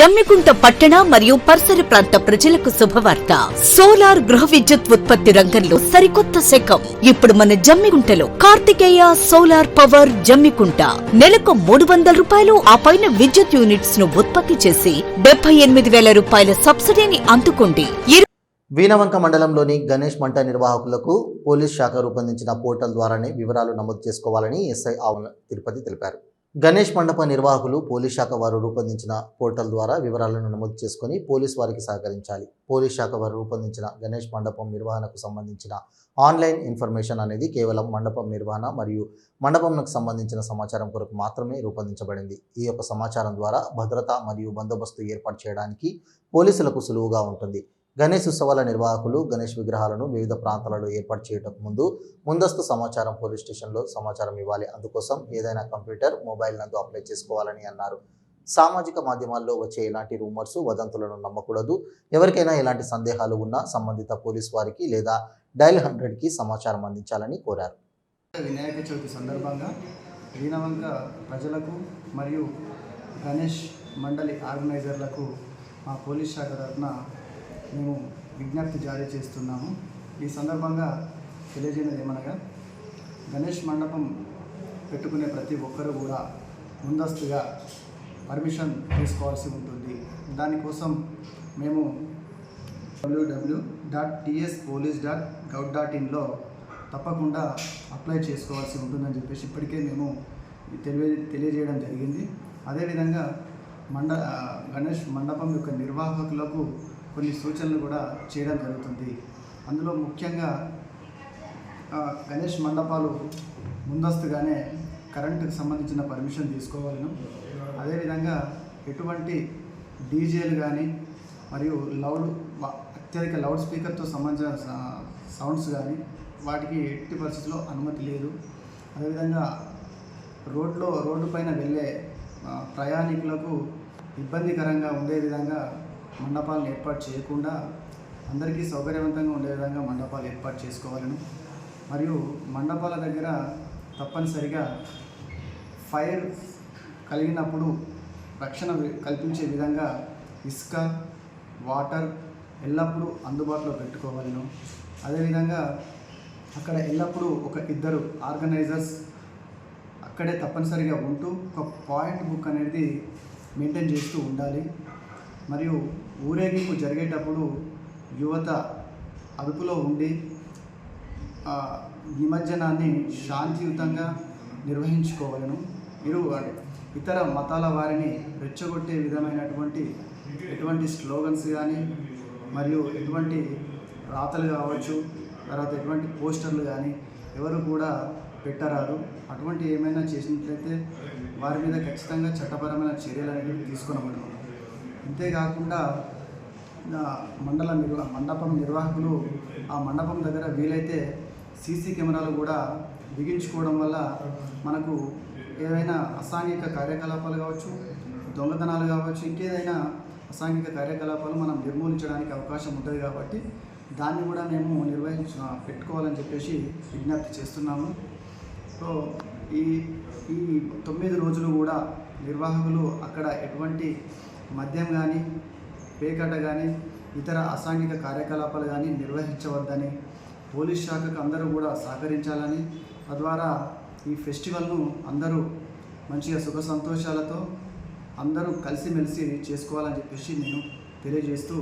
జమ్మికుంట పట్టణ మరియు పరిసర ప్రాంత ప్రజలకు శుభవార్త. సోలార్ గృహ విద్యుత్ ఉత్పత్తి రంగంలో సరికొత్త శకం. ఇప్పుడు మన జమ్మికుంటలో కార్తికేయ సోలార్ పవర్ జమ్మికుంట. నెలకు మూడు వందల రూపాయలు ఆ పైన విద్యుత్ యూనిట్స్ను ఉత్పత్తి చేసి డెబ్బై ఎనిమిది వేల రూపాయల సబ్సిడీని అందుకోండి. వీణవంక మండలంలోని గణేష్ మంట నిర్వాహకులకు పోలీస్ శాఖ రూపొందించిన పోర్టల్ ద్వారానే వివరాలు నమోదు చేసుకోవాలని ఎస్ఐ ఆవుల తిరుపతి తెలిపారు. గణేష్ మండప నిర్వాహకులు పోలీస్ శాఖ వారు రూపొందించిన పోర్టల్ ద్వారా వివరాలను నమోదు చేసుకొని పోలీస్ వారికి సహకరించాలి. పోలీస్ శాఖ వారు రూపొందించిన గణేష్ మండపం నిర్వహణకు సంబంధించిన ఆన్లైన్ ఇన్ఫర్మేషన్ అనేది కేవలం మండపం నిర్వహణ మరియు మండపంకు సంబంధించిన సమాచారం కొరకు మాత్రమే రూపొందించబడింది. ఈ యొక్క సమాచారం ద్వారా భద్రత మరియు బందోబస్తు ఏర్పాటు చేయడానికి పోలీసులకు సులువుగా ఉంటుంది. గణేష్ ఉత్సవాల నిర్వాహకులు గణేష్ విగ్రహాలను వివిధ ప్రాంతాలలో ఏర్పాటు చేయటకు ముందు ముందస్తు సమాచారం పోలీస్ స్టేషన్లో సమాచారం ఇవ్వాలి. అందుకోసం ఏదైనా కంప్యూటర్ మొబైల్ నందు అప్లై చేసుకోవాలని అన్నారు. సామాజిక మాధ్యమాల్లో వచ్చే ఎలాంటి రూమర్స్ వదంతులను నమ్మకూడదు. ఎవరికైనా ఎలాంటి సందేహాలు ఉన్నా సంబంధిత పోలీస్ వారికి లేదా డైల్ హండ్రెడ్కి సమాచారం అందించాలని కోరారు. వినాయక చవితి సందర్భంగా వీణవంక ప్రజలకు మరియు గణేష్ మండలి ఆర్గనైజర్లకు మా పోలీస్ శాఖ తరఫున మేము విజ్ఞప్తి జారీ చేస్తున్నాము ఈ సందర్భంగా తెలియజేయడం ఏమనగా గణేష్ మండపం పెట్టుకునే ప్రతి ఒక్కరూ కూడా ముందస్తుగా పర్మిషన్ తీసుకోవాల్సి ఉంటుంది. దానికోసం మేము W W dot TS police dot gov dot ఇన్లో తప్పకుండా అప్లై చేసుకోవాల్సి ఉంటుందని చెప్పేసి ఇప్పటికే మేము తెలియ తెలియజేయడం జరిగింది. అదేవిధంగా మండ గణేష్ మండపం యొక్క నిర్వాహకులకు కొన్ని సూచనలు కూడా చేయడం జరుగుతుంది. అందులో ముఖ్యంగా గణేష్ మండపాలు ముందస్తుగానే కరెంటుకు సంబంధించిన పర్మిషన్ తీసుకోవాలను. అదేవిధంగా ఎటువంటి డీజేలు కానీ మరియు లౌడ్ అత్యధిక లౌడ్ స్పీకర్తో సంబంధించిన స- సౌండ్స్ కానీ వాటికి ఎట్టి పరిస్థితుల్లో అనుమతి లేదు. అదేవిధంగా రోడ్లో రోడ్డు పైన వెళ్ళే ప్రయాణికులకు ఇబ్బందికరంగా ఉండే విధంగా మండపాలను ఏర్పాటు చేయకుండా అందరికీ సౌకర్యవంతంగా ఉండే విధంగా మండపాలు ఏర్పాటు చేసుకోవాలను. మరియు మండపాల దగ్గర తప్పనిసరిగా ఫైర్ కలిగినప్పుడు రక్షణ కల్పించే విధంగా ఇసుక వాటర్ ఎల్లప్పుడూ అందుబాటులో పెట్టుకోవాలను. అదేవిధంగా అక్కడ ఎల్లప్పుడూ ఒక ఇద్దరు ఆర్గనైజర్స్ అక్కడే తప్పనిసరిగా ఉంటూ ఒక పాయింట్ బుక్ అనేది మెయింటైన్ చేస్తూ ఉండాలి. మరియు ఊరేగింపు జరిగేటప్పుడు యువత అదుపులో ఉండి నిమజ్జనాన్ని శాంతియుతంగా నిర్వహించుకోవాలను. ఇరు ఇతర మతాల వారిని రెచ్చగొట్టే విధమైనటువంటి ఎటువంటి స్లోగన్స్ కానీ మరియు ఎటువంటి రాతలు కావచ్చు తర్వాత ఎటువంటి పోస్టర్లు కానీ ఎవరు కూడా పెట్టరాదు. అటువంటి ఏమైనా చేసినట్లయితే వారి మీద ఖచ్చితంగా చట్టపరమైన చర్యలు అనేవి తీసుకునబడను అంతేకాకుండా మండల నిర్వా మండపం నిర్వాహకులు ఆ మండపం దగ్గర వీలైతే సీసీ కెమెరాలు కూడా బిగించుకోవడం వల్ల మనకు ఏవైనా అసాంఘిక కార్యకలాపాలు కావచ్చు దొంగతనాలు కావచ్చు ఇంకేదైనా అసాంఘిక కార్యకలాపాలు మనం నిర్మూలించడానికి అవకాశం ఉంటుంది కాబట్టి దాన్ని కూడా మేము నిర్వహించ పెట్టుకోవాలని చెప్పేసి విజ్ఞప్తి చేస్తున్నాము. సో ఈ ఈ తొమ్మిది రోజులు కూడా నిర్వాహకులు అక్కడ ఎటువంటి మద్యం కానీ పేకట కానీ ఇతర అసాంఘిక కార్యకలాపాలు కానీ నిర్వహించవద్దని పోలీస్ శాఖకు అందరూ కూడా సహకరించాలని తద్వారా ఈ ఫెస్టివల్ను అందరూ మంచిగా సుఖ సంతోషాలతో అందరూ కలిసిమెలిసి చేసుకోవాలని చెప్పేసి నేను తెలియజేస్తూ